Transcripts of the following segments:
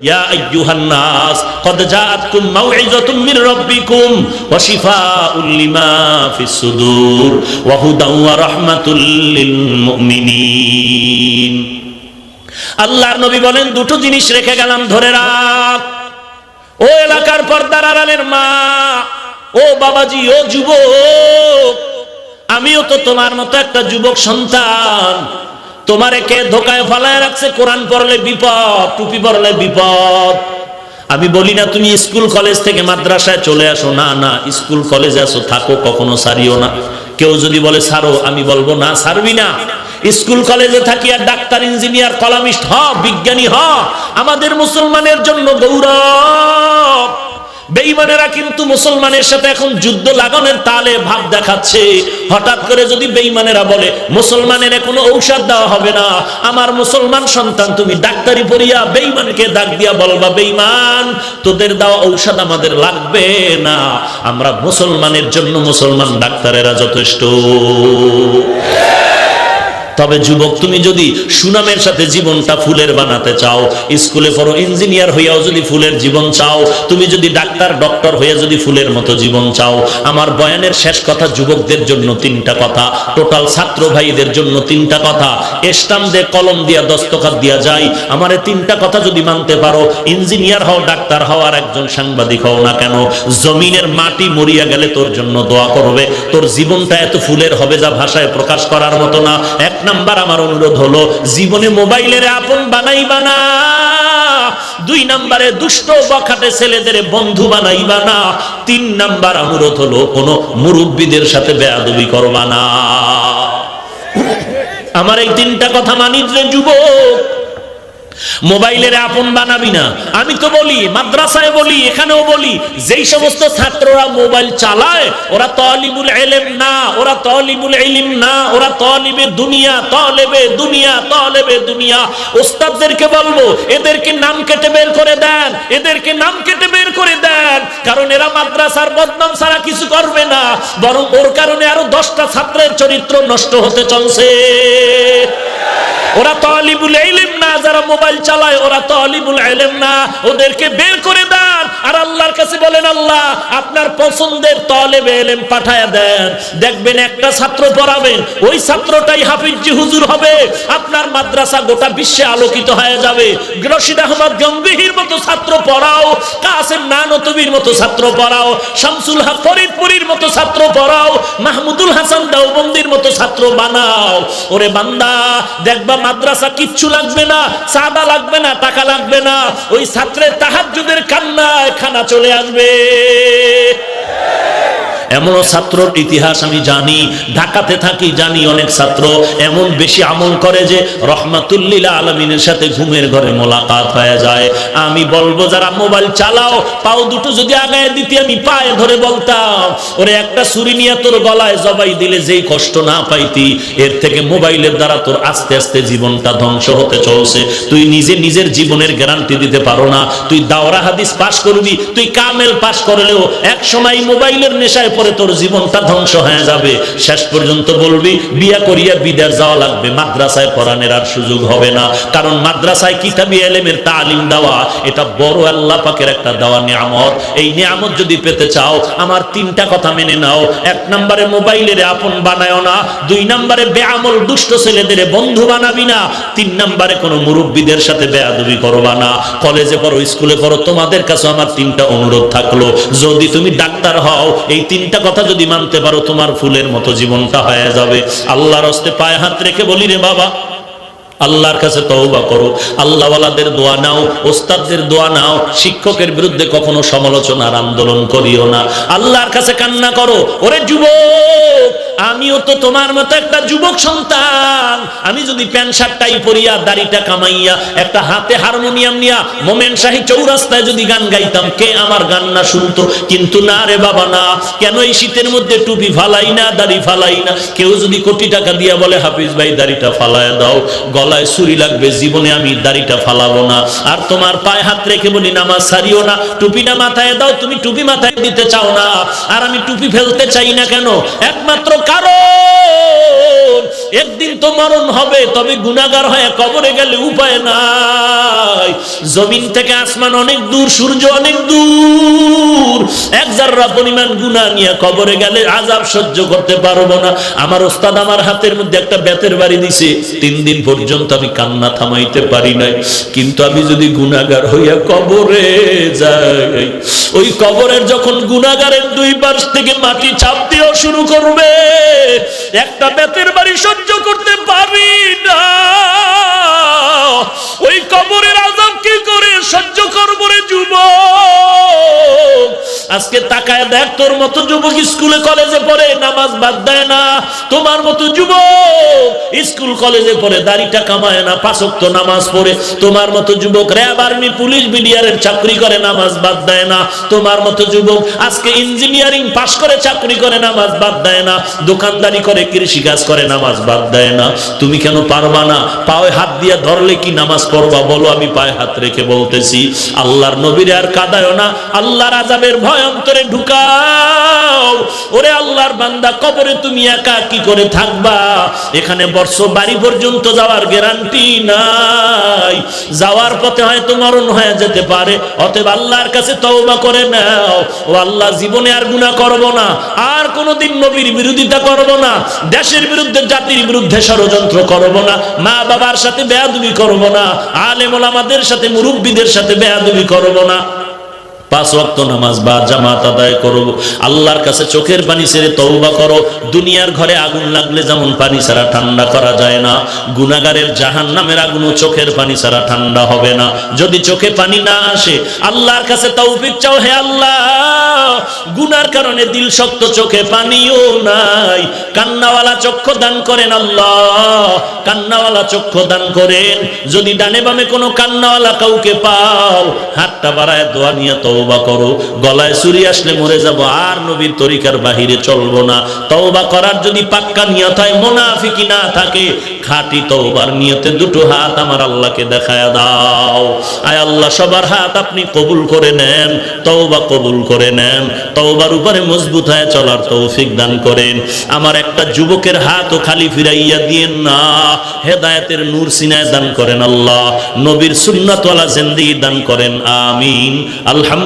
يا أيها الناس قد جاءتكم موعظة من ربكم وشفاء لما في الصدور وهدى ورحمة للمؤمنين আল্লাহর নবী বলেন দুটো জিনিস রেখে গেলাম ধরে রাখ ও এলাকার পর্দার আড়ালের মা ও বাবাজি ও যুবক আমিও তো তোমার মতো একটা যুবক সন্তান তোমারে কে ধোকায় ফালায় রাখছে? কোরআন পড়লে বিপদ, টুপি পড়লে বিপদ। আমি বলি না, তুমি স্কুল, কলেজ থেকে মাদ্রাসায় চলে আসো। না না, স্কুল, কলেজে আসো, থাকো, কখনো সারিও না। কেউ যদি বলে, সারো, আমি বলব, না, সারবি না। স্কুল, কলেজে থাকি আর ডাক্তার, ইঞ্জিনিয়ার, কলামিস্ট হ, বিজ্ঞানী হ। আমাদের মুসলমানের জন্য গৌরব। বেইমানেরা কিন্তু মুসলমানের সাথে এখন যুদ্ধ লাগানোর তালে ভাব দেখাচ্ছে। হঠাৎ করে যদি বেইমানেরা বলে, মুসলমানের কোনো ঔষধ দেওয়া হবে না, আমার মুসলমান সন্তান, তুমি ডাক্তারি পড়িয়া বেইমানকে ডাক দিয়া বলবা বেইমান তোদের দেওয়া ঔষধ আমাদের লাগবে না। আমরা মুসলমানের জন্য মুসলমান ডাক্তারেরা যথেষ্ট। তবে যুবক, তুমি যদি সুনামের সাথে জীবনটা ফুলের বানাতে চাও, স্কুলে পড়ো, ইঞ্জিনিয়ার হইয়াও যদি ফুলের জীবন চাও, তুমি যদি ডাক্তার, ডক্টর হয়ে যদি ফুলের মতো জীবন চাও, আমার বয়ানের শেষ কথা যুবকদের জন্য তিনটা কথা, টোটাল ছাত্র ভাইদের জন্য তিনটা কথা স্টাম দিয়ে কলম দিয়া দস্তখত দিয়া যায় আমার তিনটা কথা যদি মানতে পারো, ইঞ্জিনিয়ার হও, ডাক্তার হও, আর একজন সাংবাদিক হও না কেন, জমিনের মাটি মরিয়া গেলে তোর জন্য দোয়া করবে, তোর জীবনটা এত ফুলের হবে যা ভাষায় প্রকাশ করার মতো না, এক নাম্বার আমার অনুরোধ হলো, জীবনে মোবাইলের আপন বানাইবা না। দুই নাম্বারে দুষ্ট বখাটে ছেলেদের বন্ধু বানাইবা না। তিন নাম্বার অনুরোধ হলো, কোনো মুরব্বীদের সাথে বেয়াদবি করবা না। আমার এই তিনটা কথা মানিত যুবক মোবাইলের আপন বানাবি না। আমি তো বলি, মাদ্রাসায় বলি, এখানেও বলি, যেই সমস্ত ছাত্ররা মোবাইল চালায়, ওরা তলিবুল এলেম না, ওরা তলিবুল এলিম না, ওরা তলিবে দুনিয়া, তলেবে দুনিয়া তলেবে দুনিয়া। ওস্তাদদেরকে বলব, এদেরকে নাম কেটে বের করে দেন, এদেরকে নাম কেটে বের করে দেন, কারণ এরা মাদ্রাসার বদনাম ছাড়া কিছু করবে না, বরং ওর কারণে আরও দশটা ছাত্রের চরিত্র নষ্ট হতে চলছে। ওরা তলিবুল ইলম না যারা মোবাইল চালায়, ওরা তলিবুল ইলম না। ওদেরকে বের করে দেন। আর আল্লাহর কাছে বলেন, আল্লাহ, আপনার পছন্দের তলেবে ইলম পাঠায় দেন। দেখবেন একটা ছাত্র পড়াবেন, ওই ছাত্রটাই হাফিজি হুজুর হবে। আপনার মাদ্রাসা গোটা বিশ্বে আলোকিত হয়ে যাবে। রশিদ আহমদ গম্ভীর মতো ছাত্র পড়াও, কাসেম নানতবির মতো ছাত্র পড়াও, শামসুল হক ফরিদপুরীর মতো ছাত্র পড়াও, মাহমুদুল হাসান দাউবন্দির মতো ছাত্র বানাও। ওরে বান্দা, দেখবা মাদ্রাসা কিচ্ছু লাগবে না। সাদা লাগবে না টাকা লাগবে না। ওই ছাত্রের তাহাজ্জুদের কান্নায় খানা চলে আসবে। এমনও ছাত্রর ইতিহাস আমি জানি, ঢাকাতে থাকি জানি অনেক ছাত্র, এমন বেশি আমল করে যে রহমাতুল্লিলা আলমিনের সাথে ঘুমের ঘরে মোলাকাত হয়ে যায়। আমি বলব, যারা মোবাইল চালাও, পাও দুটো যদি আগায় দিতে, আমি পায়ে ধরে বলতাম, ওরে, একটা ছুরি নিয়ে তোর গলায় জবাই দিলে যেই কষ্ট না পাইতি, এর থেকে মোবাইলের দ্বারা তোর আস্তে আস্তে জীবনটা ধ্বংস হতে চলছে। তুই নিজে নিজের জীবনের গ্যারান্টি দিতে পারো না। তুই দাওরা হাদিস পাশ করবি, তুই কামেল পাশ করলেও এক সময় মোবাইলের নেশায় পরে তোর জীবনটা ধ্বংস হয়ে যাবে। শেষ পর্যন্ত বলবি, বিয়া করিয়া বিদার যাওয়া লাগবে। মাদ্রাসায় পড়ানোর আর সুযোগ হবে না। কারণ মাদ্রাসায় কিতাবি এলেমের তালিম দেওয়া, এটা বড় আল্লাহ পাকের একটা দেওয়া নিয়ামত। এই নিয়ামত যদি পেতে চাও, আমার তিনটা কথা মেনে নাও। এক নম্বরে মোবাইলের আপন বানায় না। দুই নম্বরে বেআমল দুষ্ট ছেলেদের বন্ধু বানাবি না। তিন নম্বরে কোনো মুরব্বীদের সাথে বেয়াদবি করবা না। কলেজে পড়ো, স্কুলে পড়ো, তোমাদের কাছে আমার তিনটা অনুরোধ থাকল। যদি তুমি ডাক্তার হও, এই তিনটা কথা যদি মানতে পারো, তোমার ফুলের মতো জীবনটা হয়ে যাবে। আল্লাহর হস্তে পায়ে হাত রেখে বলি রে বাবা আল্লাহর কাছে তওবা করো। আল্লাহওয়ালাদের দোয়া নাও, ওস্তাদদের দোয়া নাও, শিক্ষকের বিরুদ্ধে কখনো সমালোচনার আন্দোলন করিও না। আল্লাহর কাছে কান্না করো, ওরে যুবক, আমিও তো তোমার মতো একটা যুবক সন্তান। আমি যদি প্যান্ট শার্টটাই পরিয়া দাড়িটা কামাইয়া একটা হাতে হারমোনিয়াম নিয়া মোমেন শাহী চৌরাস্তায় যদি গান গাইতাম, কে আমার গান না শুনতো? কিন্তু না রে বাবা, না। কেন এই শীতের মধ্যে টুপি ফালাই না, দাড়ি ফালাই না? কেউ যদি কোটি টাকা দিয়া বলে, হাফিজ ভাই, দাড়িটা ফালায় দাও। গলা গলায় ছুরি লাগবে, জীবনে আমি দাড়িটা ফালাবো না। আর তোমার পায়ে হাত রেখে বলি, নামাজ সারিও না, টুপিটা মাথায় দাও, তুমি টুপি মাথায় দিতে চাও না। আর আমি টুপি ফেলতে চাই না কেন? একমাত্র কারণ, একদিন তো মরণ হবে, তবে গুনাগার হয়ে কবরে গেলে উপায় নাই। জমিন থেকে আসমান অনেক দূর, সূর্য অনেক দূর। এক জাররা পরিমাণ গুনাহ নিয়ে কবরে গেলে আজাব সহ্য করতে পারব না। আমার ওস্তাদ আমার হাতের মধ্যে একটা বেতের বাড়ি দিছে, তিন দিন পর্যন্ত আমি কান্না থামাইতে পারি নাই। কিন্তু আমি যদি গুণাগার হইয়া কবরে যাই, ওই কবরের যখন গুণাগারের দুই পাশ থেকে মাটি চাপ দিয়েও শুরু করবে, একটা বেতের বাড়ি সহ্য করতে পারি না। ওই কবরের আজকে তাকায় দেখ, তোর মতো যুবক স্কুলে কলেজে পড়ে নামাজ বাদ দেয় না। তোমার মতো যুবক স্কুল কলেজে পড়ে দাড়িটা কামায় না পাঁচক্ত নামাজ পড়ে। তোমার মতো যুবক র্যাব আর্মি, পুলিশ, বিডিআরের চাকরি করে, নামাজ বাদ দেয় না। তোমার মতো যুবক আজকে ইঞ্জিনিয়ারিং পাশ করে, চাকরি করে, নামাজ বাদ দেয় না। দোকানদারি করে কৃষি কাজ করে, নামাজ বাদ দেয় না। তুমি কেন পারবা না? পায়ে হাত দিয়ে ধরলে কি নামাজ পড়বা? বলো, আমি পায়ে হাত রেখে বলতেছি, আল্লাহর নবীর আর কাদায় না, আল্লাহর আজাবের ভয় অন্তরে ঢুকাও। ওরে আল্লাহর বান্দা, কবরে তুমি একা কি করে থাকবা? এখানে বর্ষ বাড়ি পর্যন্ত যাওয়ার গ্যারান্টি নাই। যাওয়ার পথে হয়তো মরণ হয়ে যেতে পারে, অতএব আল্লাহর কাছে তওবা করে নাও। ও আল্লাহ, জীবনে আর গুনাহ করব না, আর কোনোদিন নবীর বিরোধিতা করব না, দেশের বিরুদ্ধে, জাতির বিরুদ্ধে ষড়যন্ত্র করব না মা বাবার সাথে বেয়াদবি করব না আলেম ওলামাদের সাথে, মুরব্বীদের সাথে বেয়াদবি করব না। পাঁচ ওয়াক্ত নামাজ বা জামাত আদায় করো। আল্লাহর কাছে চোখের পানি ছেড়ে তওবা করো। দুনিয়ার ঘরে আগুন লাগলে যেমন পানি ছাড়া ঠান্ডা করা যায় না, গুনাগারের জাহান নামের আগুনও চোখের পানি ছাড়া ঠান্ডা হবে না। যদি চোখে পানি না আসে, আল্লাহর কাছে তৌফিক চাও হে আল্লাহ। গুনার কারণে দিল শক্ত চোখে পানিও নাই। কান্নাওয়ালা চক্ষু দান করেন আল্লাহ। কান্নাওয়ালা চক্ষু দান করেন। যদি ডানে বামে কোনো কান্নাওয়ালা কাউকে পাও, হাতটা বাড়ায় দোয়া নিয়ে তওবা করো। গলায় চুরি আসলে মরে যাব, আর নবীর তরিকার বাহিরে চলবো না। তওবা করার যদি পাক্কা নিয়ত হয় মোনাফিকি না থাকে। খাঁটি তওবার নিয়তে দুটো হাত আমার আল্লাহকে দেখায় দাও। আয় আল্লাহ, সবার হাত আপনি কবুল করে নেন, তওবা কবুল করে নেন। তওবার উপরে মজবুত হয়ে চলার তৌফিক দান করেন। আমার একটা যুবকের হাতও খালি ফিরাইয়া দিয়েন না। হেদায়েতের নূর সিনায় দান করেন আল্লাহ। নবীর সুন্নাতওয়ালা জিন্দেগি দান করেন, আমিন। আলহামদুলিল্লাহ।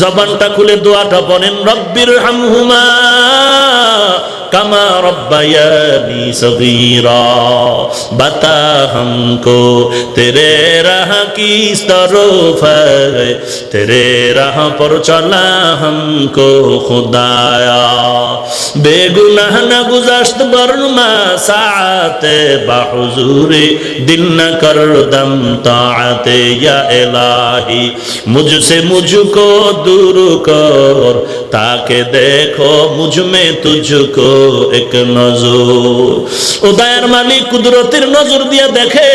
জবানটা খুলে দোয়াটা বলেন রব্বির হামহুমা کما ربیانی صغیرا بتا ہم کو تیرے راہ کی طرف ہے تیرے راہ پر چلا ہم کو خدایا بے گناہ نہ گزشت برما ساعت بحضور دل نہ کر دم طاعت یا الہی مجھ سے مجھ کو دور کر তাকে দেখো মুঝমে তুঝকো এক নজর। উদয়ের মালিক কুদরতের নজর দিয়ে দেখে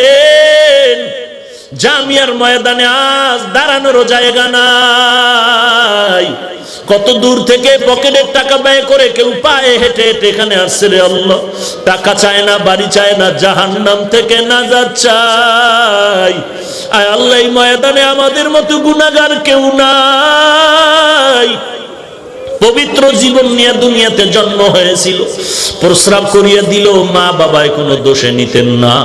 জামিয়ার ময়দানে আজ দাঁড়ানোর জায়গা নাই কত দূর থেকে পকেটের টাকা ব্যয় করে কেউ পায়ে হেঁটে হেঁটে এখানে আসছে রে আল্লাহ। টাকা চায় না, বাড়ি চায় না জাহান নাম থেকে না যাচ্ছাই আয় আল্লাহ ময়দানে আমাদের মতো গুণাগার কেউ নাই। পবিত্র জীবন নিয়ে দুনিয়াতে জন্ম হয়েছিল। প্রস্রাব করিয়া দিল, মা বাবায় কোনো দোষে নিতেন না।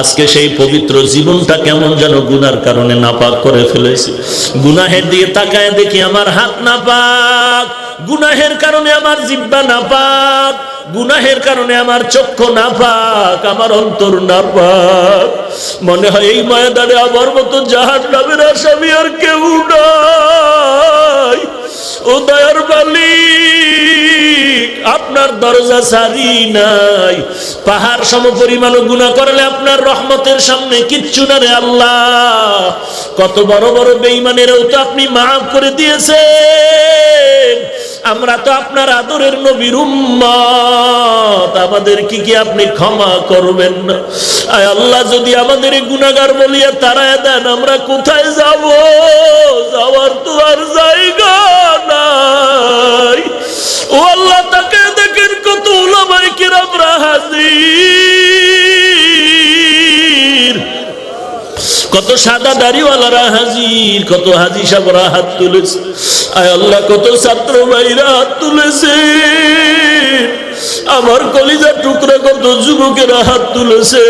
আজকে সেই পবিত্র জীবনটা কেমন যেন গুনার কারণে নাপাক করে ফেলেছে। গুনাহের দিকে তাকায় দেখি আমার হাত নাপাক, গুনাহের কারণে আমার জিব্বা নাপাক, গুনাহের কারণে আমার চক্ষু নাপাক, আমার অন্তর নাপাক। মনে হয় এই ময়দানে আমার মতো জাহাজ নামের আসামি আর কেউ নাই। ও দয়ার মালিক, আপনার দরজা সারি নাই। পাহাড় সম পরিমাণ গুণা করলে আপনার রহমতের সামনে কিচ্ছু না রে আল্লাহ। কত বড় বড় বেইমানেরও তো আপনি মাফ করে দিয়েছেন। আমরা তো আপনার আদরের নবীর উম্মত। আমাদের কি কি আপনি ক্ষমা করবেন? না আয় আল্লাহ, যদি আমাদের গুনাহগার বলিয়া তারা দেন, আমরা কোথায় যাব? যাওয়ার তো আর জায়গা নাই। ও আল্লাহ, তাকে দেখেন কত কিরামরা হাজির। কত সাদা দাড়িওয়ালারা হাজির, কত হাজি সাহরা হাত তুলেছে। আয় আল্লাহ, কত ছাত্র ভাইরা হাত তুলেছে। আমার কলিজার টুকরা কত যুবকেরা হাত তুলেছে?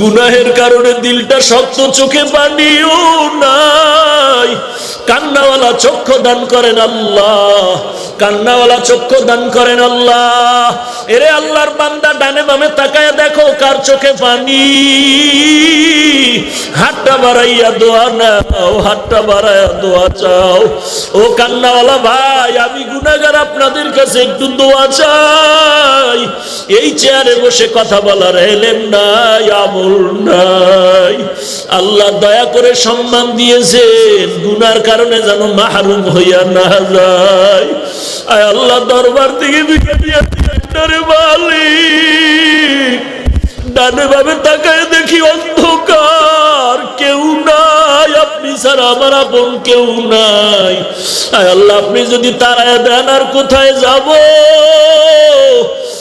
গুনাহের কারণে দিলটা শক্ত, চোখে পানিও নাই। কান্নাওয়ালা চক্ষু দান করেন আল্লাহ, কান্নাওয়ালা চক্ষু দান করেন আল্লাহ। এরে আল্লাহর বান্দা ডানে বামে তাকায় দেখো কার চোখে পানি। হাতটা বাড়াইয়া দোয়া নাও, হাতটা বাড়াইয়া দোয়া চাও। ও কান্নাওয়ালা ভাই, আমি গুনাগার আপনাদের কাছে একটু দোয়া চাই। এই চেয়ারে বসে কথা বলার এলেন নাই আমল নাই। আল্লাহ দয়া করে সম্মান দিয়েছেন। গুনার কারণে যেন মাহরুম হইয়া না যায়। আয় আল্লাহ দরবার থেকে ডানে ভাবে তাকায় দেখি অন্ধকার, কেউ নাই। আপনি ছাড়া আমার আপন কেউ নাই। আল্লাহ, আপনি যদি তারায় দেন, আর কোথায় যাব?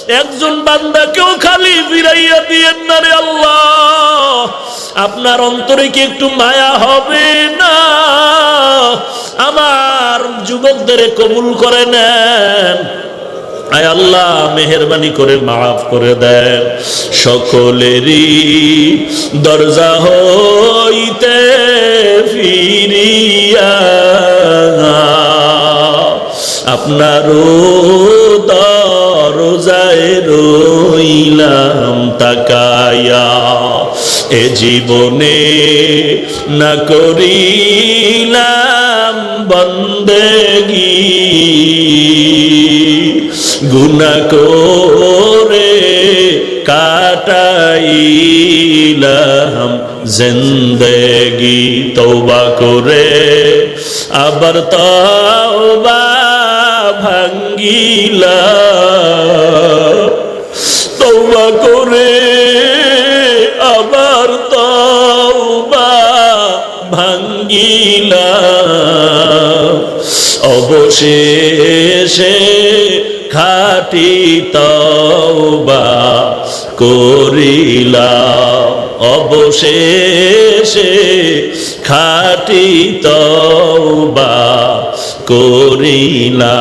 একজন বান্দাকেও খালি ফিরাইয়া দিয়েন না রে আল্লাহ। আপনার অন্তরে কি একটু মায়া হবে না? আমার যুবকদের কবুল করে নেন। আয় আল্লাহ, মেহরবানি করে, মাফ করে দেন। সকলেরই দরজা হইতে ফিরিয়া। আপনারও দরজায় রইলাম তাকায়া এ জীবনে না করিলাম বন্দেগী। গুনা করে কাটাইলাম জিন্দেগি তৌবা করে আবার তওবা তৌবা করে আবার তওবা ভাঙ্গিলা। অবশেষে খাটি তওবা করিলা। অবশেষে খাটি তওবা করিলা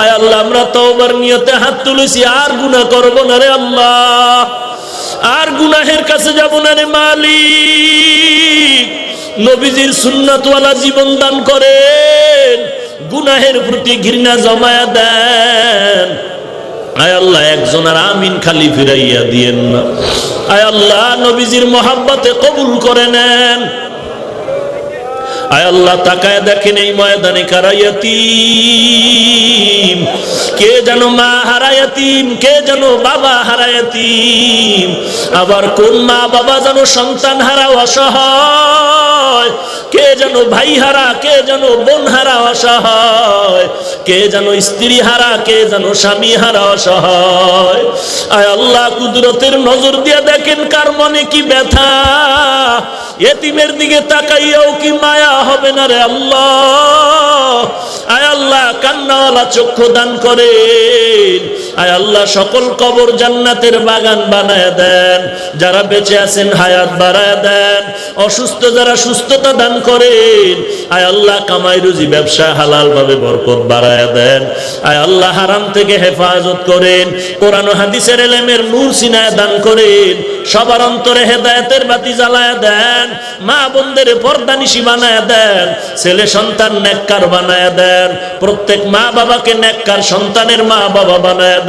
আয় আল্লাহ, আমরা তওবার নিয়তে হাত তুলেছি, আর গুনাহ করব না রে আল্লাহ। আর গুনাহের কাছে যাব না রে মালিক। নবীজির সুন্নাতওয়ালা জীবন দান করেন, গুনাহের প্রতি ঘৃণা জমায়া দেন। আয় আল্লাহ, একজন আর আমিন খালি ফিরাইয়া দিয়েন না। আয় আল্লাহ, নবীজির মোহাব্বতে কবুল করে নেন। আয় আল্লাহ, তাকায় দেখেন এই ময়দানে কারায়াতিম কে যেন মা হারায়াতিম কে যেন বাবা হারায়াতিম আবার কোন মা বাবা যেন সন্তান হারা অসহায়? কে যেন ভাই হারা কে যেন বোন হারা অসহায়, কে যেন স্ত্রী হারা কে যেন স্বামী হারা অসহায়। আয় আল্লাহ, কুদরতের নজর দিয়ে দেখেন কার মনে কি ব্যথা। এতিমের দিকে তাকাইয়াও কি মায়া হবে না রে আল্লাহ। আয় আল্লাহ, কান্নাওয়ালা চক্ষু দান করেন। আয় আল্লাহ, সকল কবর জান্নাতের বাগান বানায় দেন। যারা বেঁচে আছেন, হায়াত বাড়ায় দেন। অসুস্থ যারা সুস্থতা দান করেন। আয় আল্লাহ, কামাই রুজি ব্যবসা হালাল ভাবে বরকত বাড়ায় দেন। আয় আল্লাহ, হারাম থেকে হেফাজত করেন। কোরআন হাদিসের এলেমের নূর সিনায় দান করেন। সবার অন্তরে হেদায়তের বাতি জ্বালায় দেন। মা বোনদের পর্দানিশি বানায় দেন। ছেলে সন্তান নেককার বানায় দেন। প্রত্যেক মা বাবাকে নেককার সন্তানের মা বাবা বানায় দেন।